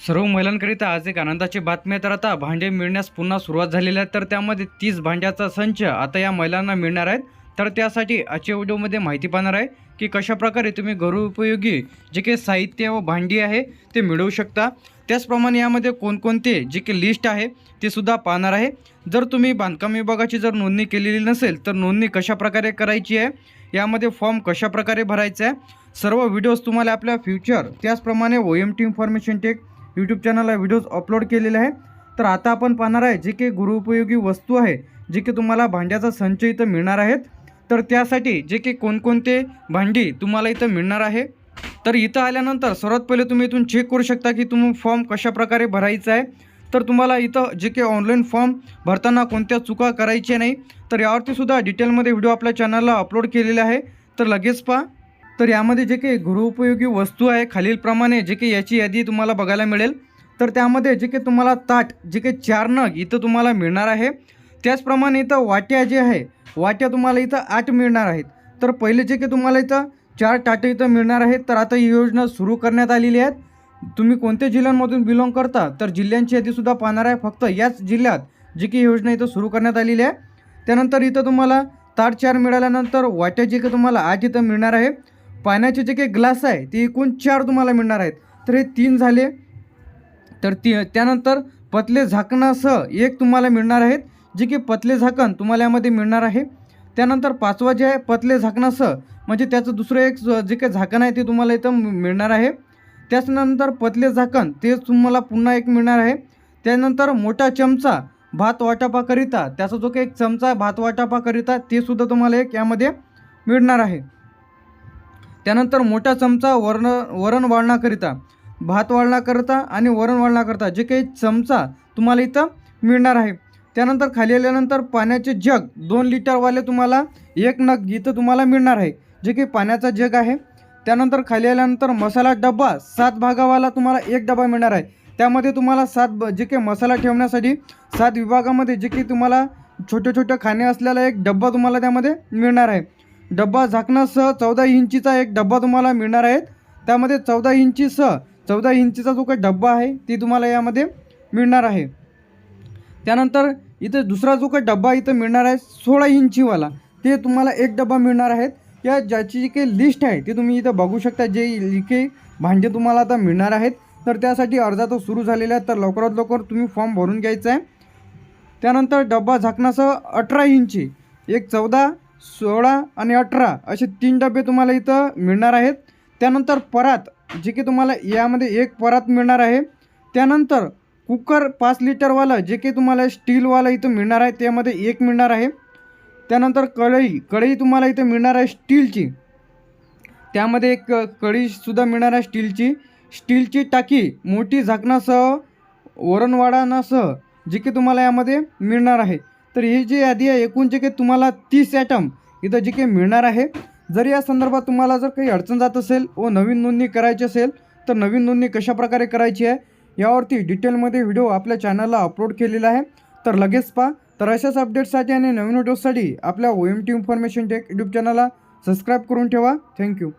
सर्व महिलांकरिता आज एक आनंदाची बातमी आहे. तर आता भांडे मिळण्यास पुन्हा सुरुवात झालेली आहे. तर त्यामध्ये तीस भांड्याचा संच आता या महिलांना मिळणार आहेत. तर त्यासाठी आजच्या व्हिडिओमध्ये माहिती पाहणार आहे की कशाप्रकारे तुम्ही घरोपयोगी जे काही साहित्य व भांडी आहे ते मिळवू शकता. त्याचप्रमाणे यामध्ये कोणकोणते जे काही लिस्ट आहे ते सुद्धा पाहणार आहे. जर तुम्ही बांधकाम विभागाची जर नोंदणी केलेली नसेल तर नोंदणी कशाप्रकारे करायची आहे? यामध्ये फॉर्म कशाप्रकारे भरायचा आहे? सर्व व्हिडिओज तुम्हाला आपल्या फ्युचर त्याचप्रमाणे O M T information tech YouTube चॅनलला व्हिडिओज अपलोड केलेले आहे तर आता आपण पाहणार आहे जे काही गृहोपयोगी वस्तू आहे जे की तुम्हाला भांड्याचा संच इथं मिळणार आहेत. तर त्यासाठी जे की कोणकोणते भांडी तुम्हाला इथं मिळणार आहे. तर इथं आल्यानंतर सर्वात पहिले तुम्ही इथून चेक करू शकता की तुम्ही फॉर्म कशाप्रकारे भरायचा आहे. तर तुम्हाला इथं जे काही ऑनलाईन फॉर्म भरताना कोणत्या चुका करायच्या नाही. तर यावरती सुद्धा डिटेलमध्ये व्हिडिओ आपल्या चॅनलला अपलोड केलेले आहे. तर लगेच पहा. तर यामध्ये जे काही गृहोपयोगी वस्तू आहे खालीलप्रमाणे जे काही याची यादी तुम्हाला बघायला मिळेल. तर त्यामध्ये जे काही तुम्हाला ताट जे काही चार नग इथं तुम्हाला मिळणार आहे. त्याचप्रमाणे इथं वाट्या जे आहे वाट्या तुम्हाला इथं आठ मिळणार आहेत. तर पहिले जे काही तुम्हाला इथं चार टाटे इथं मिळणार आहेत तर आता ही योजना सुरू करण्यात आलेली आहेत. तुम्ही कोणत्या जिल्ह्यांमधून बिलॉंग करता तर जिल्ह्यांची यादीसुद्धा पाहणार आहे. फक्त याच जिल्ह्यात जी की योजना इथं सुरू करण्यात आलेली आहे. त्यानंतर इथं तुम्हाला ताट चार मिळाल्यानंतर वाट्या जे काही तुम्हाला आठ इथं मिळणार आहे. पाण्याचे जे काही ग्लास आहे ते एकूण चार तुम्हाला मिळणार आहेत. तर हे तीन झाले. तर ती त्यानंतर पतले झाकणासह एक तुम्हाला मिळणार आहेत. जे की पतले झाकण तुम्हाला यामध्ये मिळणार आहे. त्यानंतर पाचवा जे आहे पतले झाकणासह म्हणजे त्याचं दुसरं एक जे काही झाकण आहे ते तुम्हाला इथं मिळणार आहे. त्याचनंतर पतले झाकण ते तुम्हाला पुन्हा एक मिळणार आहे. त्यानंतर मोठा चमचा भात वाटापाकरिता त्याचा जो काही एक चमचा भात वाटापाकरिता ते सुद्धा तुम्हाला एक यामध्ये मिळणार आहे. त्यानंतर मोठा चमचा वरण वरण वाळण्याकरिता भात वाळण्याकरिता आणि वरण वाळण्याकरिता जे काही चमचा तुम्हाला इथं मिळणार आहे. त्यानंतर खाली आल्यानंतर पाण्याचे जग दोन लिटरवाले तुम्हाला एक नग इथं तुम्हाला मिळणार आहे जे काही पाण्याचा जग आहे. त्यानंतर खाली आल्यानंतर मसाला डब्बा सात भागावाला तुम्हाला एक डबा मिळणार आहे. त्यामध्ये तुम्हाला सात ब जे काही मसाला ठेवण्यासाठी सात विभागामध्ये जे काही तुम्हाला छोटे छोटे खाणे असलेला एक डब्बा तुम्हाला त्यामध्ये मिळणार आहे. डब्बा झाकणासह चौदा इंचीचा एक डब्बा तुम्हाला मिळणार आहे. त्यामध्ये चौदा इंचीसह चौदा इंचीचा जो काही डब्बा आहे ती तुम्हाला यामध्ये मिळणार आहे. त्यानंतर इथं दुसरा जो काही डब्बा इथं मिळणार आहे सोळा इंचीवाला ते तुम्हाला एक डब्बा मिळणार आहेत. या ज्याची जी काही लिस्ट आहे ती तुम्ही इथं बघू शकता जे जी काही भांडे तुम्हाला आता मिळणार आहेत. तर त्यासाठी अर्जा तो सुरू झालेला आहे तर लवकरात लवकर तुम्ही फॉर्म भरून घ्यायचा आहे. त्यानंतर डब्बा झाकणासह अठरा इंची एक चौदा सोळा आणि अठरा असे तीन डबे तुम्हाला इथं मिळणार आहेत. त्यानंतर परात जे की तुम्हाला यामध्ये एक परात मिळणार आहे. त्यानंतर कुकर पाच लिटरवालं जे की तुम्हाला स्टीलवालं इथं मिळणार आहे. त्यामध्ये एक मिळणार आहे. त्यानंतर कढई कढई तुम्हाला इथं मिळणार आहे स्टीलची. त्यामध्ये एक कढईसुद्धा मिळणार आहे स्टीलची. स्टीलची टाकी मोठी झाकणासह वरणवाडानासह जे की तुम्हाला यामध्ये मिळणार आहे. तर ही जी यादी आहे एकूण जे काही तुम्हाला तीस ॲटम इथं जे काही मिळणार आहे जर या संदर्भात तुम्हाला जर काही अडचण जात असेल व नवीन नोंदणी करायची असेल तर नवीन नोंदणी कशाप्रकारे करायची आहे यावरती डिटेलमध्ये व्हिडिओ आपल्या चॅनलला अपलोड केलेला आहे. तर लगेच पहा. तर अशाच अपडेट्ससाठी आणि नवीन व्हिडिओसाठी आपल्या O M T information tech YouTube चॅनलला सबस्क्राईब करून ठेवा. Thank you